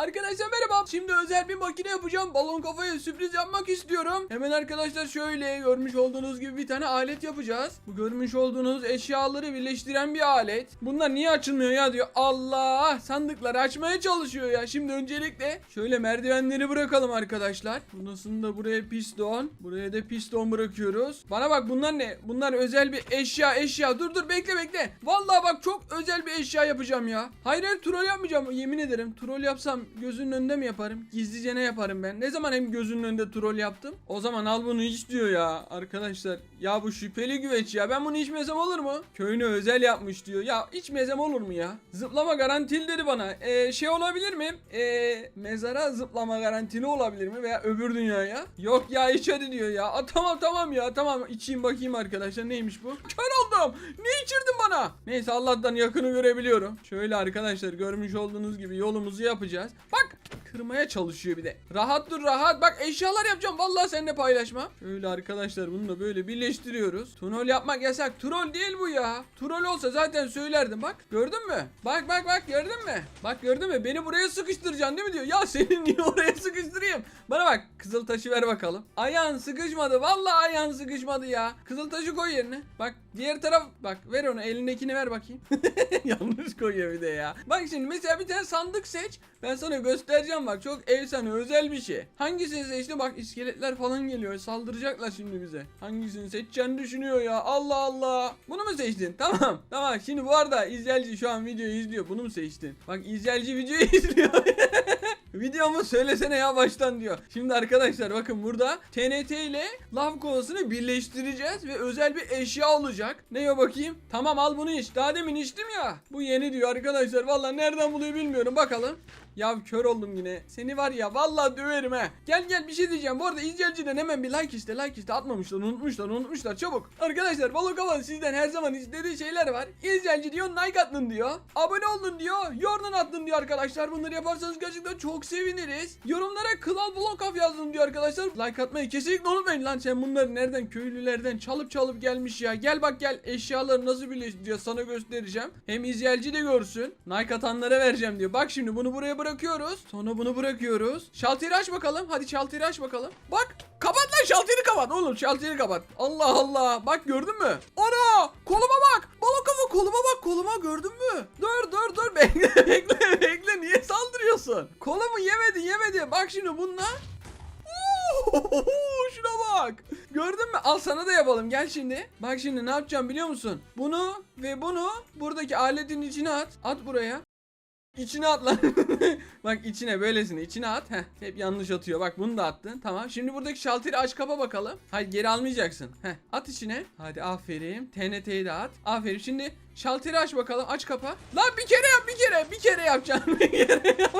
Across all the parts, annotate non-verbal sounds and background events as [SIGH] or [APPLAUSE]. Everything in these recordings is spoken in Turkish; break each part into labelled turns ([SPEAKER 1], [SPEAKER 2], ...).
[SPEAKER 1] Arkadaşlar merhaba. Şimdi özel bir makine yapacağım. Balon kafaya sürpriz yapmak istiyorum. Hemen arkadaşlar şöyle görmüş olduğunuz gibi bir tane alet yapacağız. Bu görmüş olduğunuz eşyaları birleştiren bir alet. Bunlar niye açılmıyor ya diyor. Allah sandıkları açmaya çalışıyor ya. Şimdi öncelikle şöyle merdivenleri bırakalım arkadaşlar. Bundan da buraya piston. Buraya da piston bırakıyoruz. Bana bak bunlar ne? Bunlar özel bir eşya eşya. Dur dur bekle bekle. Vallahi bak çok özel bir eşya yapacağım ya. Hayır hayır troll yapmayacağım. Yemin ederim. Troll yapsam gözünün önünde mi yaparım? Gizlice ne yaparım ben? Ne zaman hem gözünün önünde troll yaptım? O zaman al bunu iç diyor ya. Arkadaşlar ya bu şüpheli güveç ya. Ben bunu içmesem olur mu? Köyüne özel yapmış diyor. Ya içmesem olur mu ya? Zıplama garantili dedi bana. Ee, şey olabilir mi? Ee, mezara zıplama garantili olabilir mi? Veya öbür dünyaya? Yok ya iç hadi diyor ya. Aa, tamam tamam ya tamam içeyim bakayım arkadaşlar neymiş bu? Kör oldum. Niye içirdin bana? Neyse Allah'tan yakını görebiliyorum. Şöyle arkadaşlar görmüş olduğunuz gibi yolumuzu yapacağız. Bak kırmaya çalışıyor bir de. Rahat dur rahat. Bak eşyalar yapacağım. Vallahi seninle paylaşma. Şöyle arkadaşlar bunu da böyle birleştiriyoruz. Troll yapmak yasak. Troll değil bu ya. Troll olsa zaten söylerdim. Bak gördün mü? Bak bak bak gördün mü? Bak gördün mü? Beni buraya sıkıştıracaksın değil mi diyor. Ya seni [LAUGHS] niye oraya sıkıştırayım? Bana bak kızıl taşı ver bakalım. Ayağın sıkışmadı. Vallahi ayağın sıkışmadı ya. Kızıl taşı koy yerine. Bak diğer taraf bak ver onu elindekini ver bakayım. [LAUGHS] Yanlış koyuyor bir de ya. Bak şimdi mesela bir tane sandık seç. Ben sana göstereceğim bak çok efsane özel bir şey. Hangisini seçtin bak iskeletler falan geliyor. Saldıracaklar şimdi bize. Hangisini seçeceğini düşünüyor ya. Allah Allah. Bunu mu seçtin? [LAUGHS] Tamam. Tamam şimdi bu arada izleyici şu an videoyu izliyor. Bunu mu seçtin? Bak izleyici videoyu [LAUGHS] izliyor. Videomu söylesene ya baştan diyor. Şimdi arkadaşlar bakın burada TNT ile lav kovasını birleştireceğiz ve özel bir eşya olacak. Ne o bakayım? Tamam al bunu iç. Daha demin içtim ya. Bu yeni diyor arkadaşlar. Vallahi nereden buluyor bilmiyorum. Bakalım. Ya kör oldum yine. Seni var ya vallahi döverim he. Gel gel bir şey diyeceğim. Bu arada izleyiciden hemen bir like iste. Like iste atmamışlar, unutmuşlar, unutmuşlar. Çabuk. Arkadaşlar Balık Havan sizden her zaman istediği şeyler var. İzleyici diyor like atın diyor. Abone olun diyor. Yorum atın diyor arkadaşlar. Bunları yaparsanız gerçekten çok seviniriz. Yorumlara Kral Blokaf yazın diyor arkadaşlar. Like atmayı kesinlikle unutmayın lan. Sen bunları nereden köylülerden çalıp çalıp gelmiş ya. Gel bak gel eşyaları nasıl birleştiriyor sana göstereceğim. Hem izleyici de görsün. Like atanlara vereceğim diyor. Bak şimdi bunu buraya bırakıyoruz. Sonra bunu bırakıyoruz. Şalteri aç bakalım. Hadi şalteri aç bakalım. Bak kapat lan şalteri kapat oğlum şalteri kapat. Allah Allah. Bak gördün mü? Ana koluma bak. Balık kafa koluma bak koluma gördün mü? Dur dur dur [LAUGHS] bekle bekle bekle niye saldırıyorsun? Kolumu yemedi yemedi. Bak şimdi bununla Şuna bak. Gördün mü? Al sana da yapalım. Gel şimdi. Bak şimdi ne yapacağım biliyor musun? Bunu ve bunu buradaki aletin içine at. At buraya. İçine at lan. [LAUGHS] bak içine böylesine içine at. Heh, hep yanlış atıyor. Bak bunu da attın. Tamam. Şimdi buradaki şalteri aç kapa bakalım. Hayır geri almayacaksın. Heh, at içine. Hadi aferin. TNT'yi de at. Aferin. Şimdi şalteri aç bakalım. Aç kapa. Lan bir kere yap bir kere. Bir kere yapacaksın. [LAUGHS] Bir kere yapacaksın.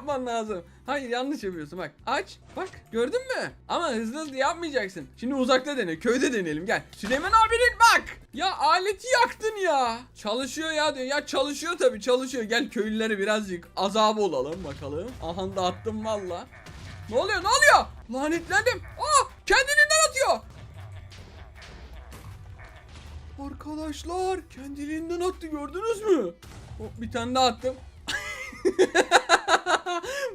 [SPEAKER 1] Yapman lazım. Hayır yanlış yapıyorsun bak. Aç. Bak gördün mü? Ama hızlı hızlı yapmayacaksın. Şimdi uzakta dene. Köyde deneyelim gel. Süleyman abinin bak. Ya aleti yaktın ya. Çalışıyor ya diyor. Ya çalışıyor tabii çalışıyor. Gel köylülere birazcık azap olalım bakalım. Aha da attım valla. Ne oluyor ne oluyor? Lanetlendim. Aa kendiliğinden atıyor. Arkadaşlar kendiliğinden attı gördünüz mü? Hop, bir tane daha attım. [LAUGHS]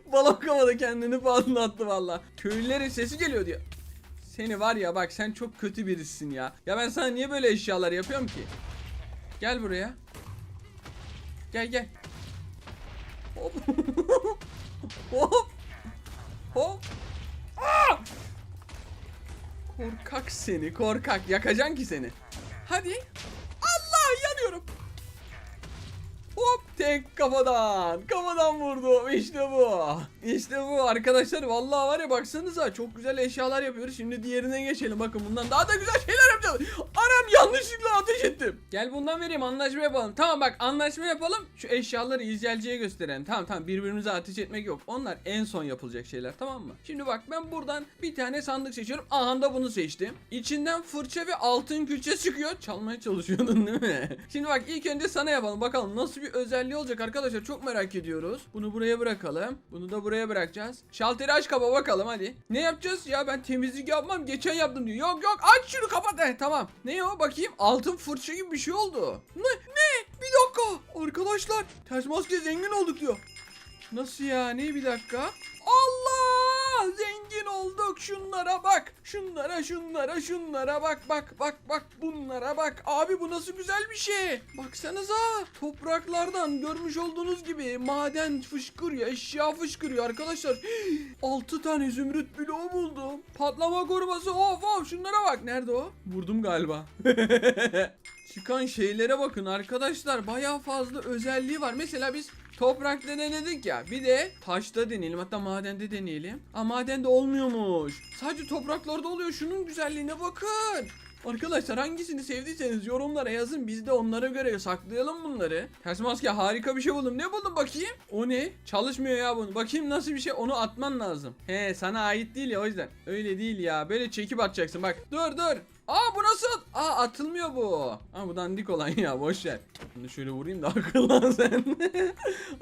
[SPEAKER 1] Balon kafada kendini patlattı valla. Köylülerin sesi geliyor diyor. Seni var ya bak sen çok kötü birisin ya. Ya ben sana niye böyle eşyalar yapıyorum ki? Gel buraya. Gel gel. Hop. [LAUGHS] Hop. Hop. Aa! Korkak seni korkak. Yakacaksın ki seni. Hadi. Tek kafadan. Kafadan vurdu. İşte bu. İşte bu arkadaşlar. Vallahi var ya baksanıza çok güzel eşyalar yapıyoruz. Şimdi diğerine geçelim. Bakın bundan daha da güzel şeyler yapacağız. Anam yanlışlıkla ateş ettim. Gel bundan vereyim anlaşma yapalım. Tamam bak anlaşma yapalım. Şu eşyaları izleyiciye gösterelim. Tamam tamam birbirimize ateş etmek yok. Onlar en son yapılacak şeyler tamam mı? Şimdi bak ben buradan bir tane sandık seçiyorum. Aha da bunu seçtim. İçinden fırça ve altın külçe çıkıyor. Çalmaya çalışıyordun değil mi? Şimdi bak ilk önce sana yapalım. Bakalım nasıl bir özelliği olacak arkadaşlar. Çok merak ediyoruz. Bunu buraya bırakalım. Bunu da buraya bırakacağız. Şalteri aç kapa bakalım hadi. Ne yapacağız ya ben temizlik yapmam. Geçen yaptım diyor. Yok yok aç şunu kapat. Eh, tamam. Ne o bakayım. Altın fırça gibi bir şey oldu. Ne? Ne? Bir dakika. Arkadaşlar ters maske zengin olduk diyor. Nasıl yani bir dakika. Allah! Zengin olduk. Şunlara bak. Şunlara şunlara şunlara bak bak bak bak bunlara bak. Abi bu nasıl güzel bir şey. Baksanıza. Topraklardan görmüş olduğunuz gibi maden fışkırıyor. Eşya fışkırıyor arkadaşlar. [GASPS] 6 tane zümrüt bloğu buldum. Patlama koruması. Of of şunlara bak. Nerede o? Vurdum galiba. [LAUGHS] Çıkan şeylere bakın arkadaşlar. Bayağı fazla özelliği var. Mesela biz toprakta denedik ya. Bir de taşta deneyelim. Hatta madende deneyelim. Aa madende olmuyormuş. Sadece topraklarda oluyor. Şunun güzelliğine bakın. Arkadaşlar hangisini sevdiyseniz yorumlara yazın. Biz de onlara göre saklayalım bunları. Ters maske harika bir şey buldum. Ne buldum bakayım? O ne? Çalışmıyor ya bunu. Bakayım nasıl bir şey. Onu atman lazım. He sana ait değil ya o yüzden. Öyle değil ya. Böyle çekip atacaksın. Bak dur dur. Aa bu nasıl? Aa atılmıyor bu. Aa bu dandik olan ya boş. Bunu şöyle vurayım da [LAUGHS] akıllan sen.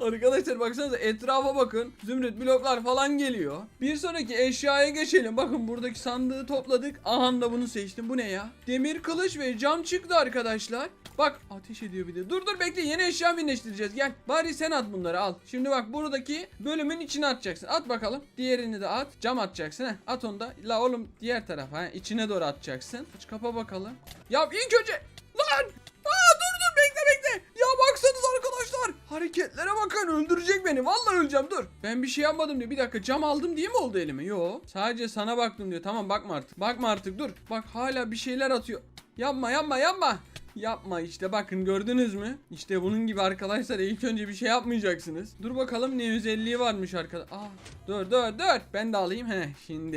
[SPEAKER 1] [LAUGHS] Arkadaşlar baksanıza etrafa bakın. Zümrüt bloklar falan geliyor. Bir sonraki eşyaya geçelim. Bakın buradaki sandığı topladık. Aha da bunu seçtim. Bu ne ya? Demir kılıç ve cam çıktı arkadaşlar. Bak ateş ediyor bir de. Dur dur bekle yeni eşya birleştireceğiz. Gel. Bari sen at bunları al. Şimdi bak buradaki bölümün içine atacaksın. At bakalım. Diğerini de at. Cam atacaksın. Heh. At onu da. La oğlum diğer tarafa. He. içine doğru atacaksın. Aç kapa bakalım. Ya ilk önce. Lan. Aa dur dur bekle bekle. Ya baksanız arkadaşlar. Hareketlere bakın öldürecek beni. Vallahi öleceğim dur. Ben bir şey yapmadım diyor. Bir dakika cam aldım diye mi oldu elime? Yo. Sadece sana baktım diyor. Tamam bakma artık. Bakma artık dur. Bak hala bir şeyler atıyor. Yapma yapma yapma. Yapma işte bakın gördünüz mü? İşte bunun gibi arkadaşlar ilk önce bir şey yapmayacaksınız. Dur bakalım ne özelliği varmış arkadaş. Aa dur dur dur ben de alayım he şimdi.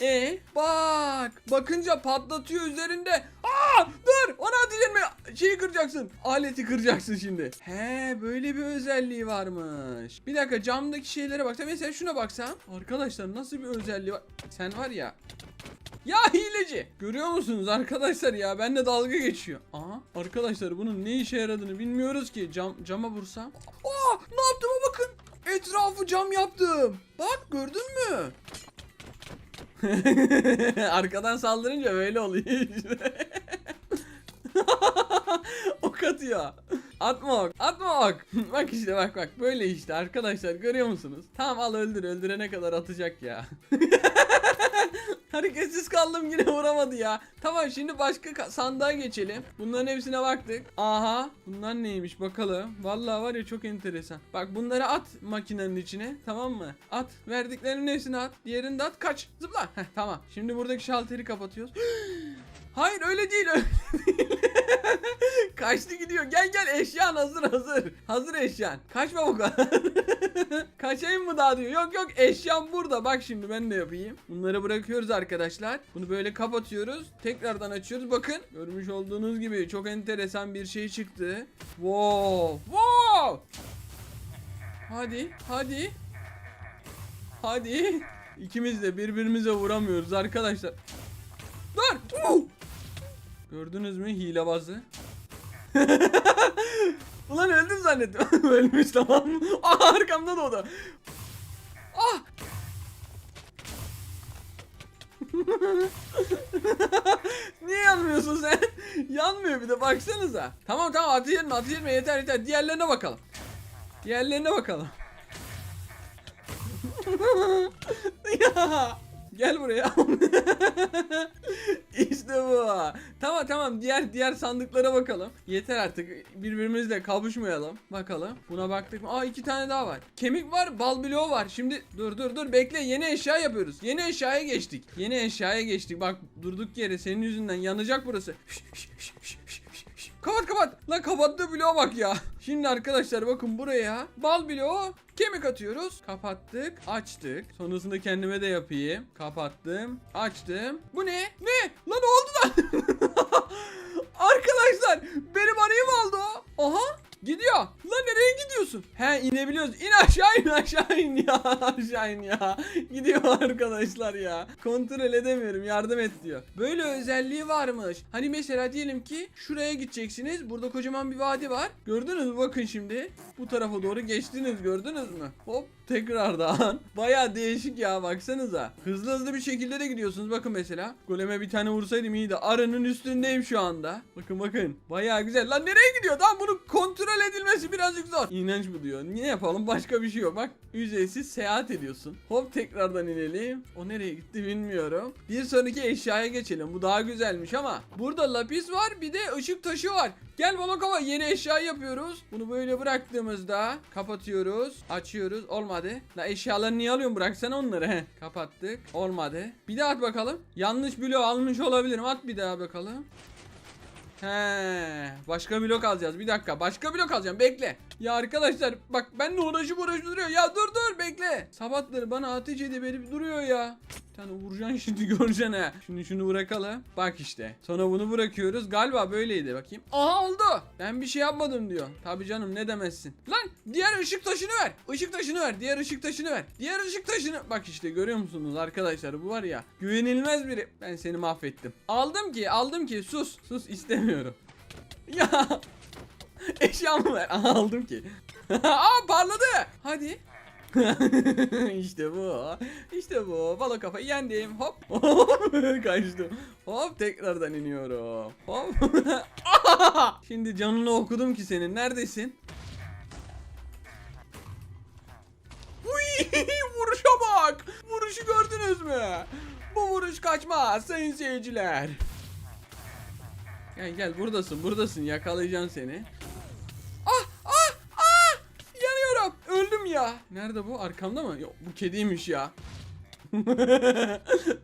[SPEAKER 1] E bak bakınca patlatıyor üzerinde. Aa dur ona ateş şeyi kıracaksın. Aleti kıracaksın şimdi. He böyle bir özelliği varmış. Bir dakika camdaki şeylere bak. Mesela şuna baksam. Arkadaşlar nasıl bir özelliği var? Sen var ya ya hileci. Görüyor musunuz arkadaşlar ya benle dalga geçiyor. Aha arkadaşlar bunun ne işe yaradığını bilmiyoruz ki. Cam cama vursam. Aa ne yaptığıma bakın. Etrafı cam yaptım. Bak gördün mü? [LAUGHS] Arkadan saldırınca böyle oluyor işte. [LAUGHS] ok atıyor. Atma ok. Atma ok. [LAUGHS] bak işte bak bak. Böyle işte arkadaşlar görüyor musunuz? Tamam al öldür. Öldürene kadar atacak ya. Hareketsiz kaldım yine [LAUGHS] vuramadı ya. Tamam şimdi başka ka- sandığa geçelim. Bunların hepsine baktık. Aha bunlar neymiş bakalım. Vallahi var ya çok enteresan. Bak bunları at makinenin içine tamam mı? At verdiklerinin hepsini at. Diğerini de at kaç. Zıpla. Heh, tamam. Şimdi buradaki şalteri kapatıyoruz. [GASPS] Hayır öyle değil öyle [LAUGHS] değil. Kaçtı gidiyor. Gel gel eşyan hazır hazır. Hazır eşyan. Kaçma bu kadar. [LAUGHS] Kaçayım mı daha diyor. Yok yok eşyam burada. Bak şimdi ben de yapayım. Bunları bırakıyoruz arkadaşlar. Bunu böyle kapatıyoruz. Tekrardan açıyoruz. Bakın. Görmüş olduğunuz gibi çok enteresan bir şey çıktı. Wow. Wow. Hadi. Hadi. Hadi. İkimiz de birbirimize vuramıyoruz arkadaşlar. Dur. Uh! Gördünüz mü hilebazı? [LAUGHS] Ulan öldüm zannettim. [LAUGHS] Ölmüş tamam. Aa [LAUGHS] arkamda da o da. Ah! Niye yanmıyorsun sen? Yanmıyor bir de baksanıza. Tamam tamam ateş etme ateş yeter yeter. Diğerlerine bakalım. Diğerlerine bakalım. ya gel buraya. [LAUGHS] işte bu. Tamam tamam diğer diğer sandıklara bakalım. Yeter artık birbirimizle kavuşmayalım. Bakalım. Buna baktık mı? Aa iki tane daha var. Kemik var, bal bloğu var. Şimdi dur dur dur bekle yeni eşya yapıyoruz. Yeni eşyaya geçtik. Yeni eşyaya geçtik. Bak durduk yere senin yüzünden yanacak burası. Kapat kapat. Lan kapattığı bloğa bak ya. Şimdi arkadaşlar bakın buraya bal bloğu kemik atıyoruz. Kapattık, açtık. Sonrasında kendime de yapayım. Kapattım, açtım. Bu ne? Ne? Lan oldu lan. [LAUGHS] arkadaşlar benim arayı mı aldı o? Aha. Gidiyor. Lan nereye gidiyorsun? He inebiliyoruz. İn aşağı in aşağı in ya. [LAUGHS] aşağı in ya. Gidiyor arkadaşlar ya. Kontrol edemiyorum. Yardım et diyor. Böyle özelliği varmış. Hani mesela diyelim ki şuraya gideceksiniz. Burada kocaman bir vadi var. Gördünüz mü? Bakın şimdi. Bu tarafa doğru geçtiniz. Gördünüz mü? Hop tekrardan. [LAUGHS] Baya değişik ya baksanıza. Hızlı hızlı bir şekilde de gidiyorsunuz. Bakın mesela. Goleme bir tane vursaydım iyiydi. Arının üstündeyim şu anda. Bakın bakın. Baya güzel. Lan nereye gidiyor? Tamam bunu kontrol edilmesi birazcık zor. İğrenç bu diyor. Ne yapalım başka bir şey yok. Bak ücretsiz seyahat ediyorsun. Hop tekrardan inelim. O nereye gitti bilmiyorum. Bir sonraki eşyaya geçelim. Bu daha güzelmiş ama. Burada lapis var bir de ışık taşı var. Gel balon yeni eşya yapıyoruz. Bunu böyle bıraktığımızda kapatıyoruz. Açıyoruz. Olmadı. La eşyaları niye alıyorsun? Bıraksana onları. Kapattık. Olmadı. Bir daha at bakalım. Yanlış bloğu almış olabilirim. At bir daha bakalım. He, başka blok alacağız. Bir dakika. Başka blok alacağım. Bekle. Ya arkadaşlar bak benle uğraşıp uğraşıp duruyor. Ya dur dur bekle. Sabahları bana ateş edip edip duruyor ya. Tane vuracaksın şimdi göreceksin ha. Şimdi şunu bırakalım. Bak işte. Sonra bunu bırakıyoruz. Galiba böyleydi bakayım. Aha oldu. Ben bir şey yapmadım diyor. Tabi canım ne demezsin. Lan diğer ışık taşını ver. Işık taşını ver. Diğer ışık taşını ver. Diğer ışık taşını. Bak işte görüyor musunuz arkadaşlar bu var ya. Güvenilmez biri. Ben seni mahvettim. Aldım ki aldım ki sus. Sus istemiyorum. [LAUGHS] Ya. [LAUGHS] Eşyamı ver. Aha, aldım ki. [LAUGHS] Aa parladı. Hadi. [LAUGHS] işte bu. İşte bu. Balık kafa yendim. Hop. Kaçtım. Hop tekrardan iniyorum. Hop. Şimdi canını okudum ki senin. Neredesin? Uy, vuruşa bak. Vuruşu gördünüz mü? Bu vuruş kaçmaz sayın seyirciler. Gel gel buradasın buradasın yakalayacağım seni. Ah ah ah yanıyorum öldüm ya. Nerede bu arkamda mı? Yok bu kediymiş ya. [LAUGHS]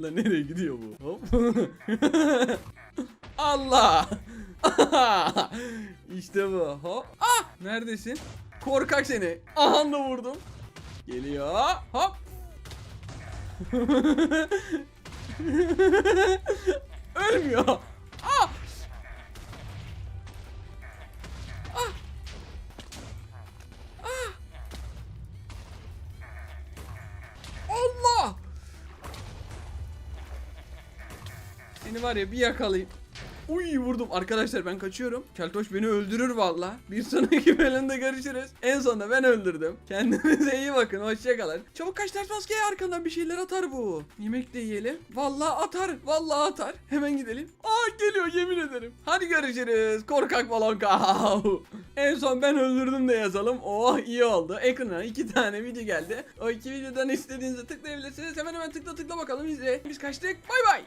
[SPEAKER 1] Lan nereye gidiyor bu? Hop. [LAUGHS] Allah. [LAUGHS] işte bu. Hop. Ah neredesin? Korkak seni. Aha da vurdum. Geliyor. Hop. Ölmüyor. Var ya bir yakalayayım. Uy vurdum. Arkadaşlar ben kaçıyorum. Keltoş beni öldürür valla. Bir sonraki [LAUGHS] bölümde görüşürüz. En sonunda ben öldürdüm. Kendinize iyi bakın. Hoşçakalın. Çabuk kaç ters maskeye arkandan bir şeyler atar bu. Yemek de yiyelim. Valla atar. Valla atar. Hemen gidelim. Aa geliyor yemin ederim. Hadi görüşürüz. Korkak balon kav. [LAUGHS] en son ben öldürdüm de yazalım. Oh iyi oldu. Ekrana iki tane video geldi. O iki videodan istediğinizi tıklayabilirsiniz. Hemen hemen tıkla tıkla bakalım izle. Biz kaçtık. Bay bay.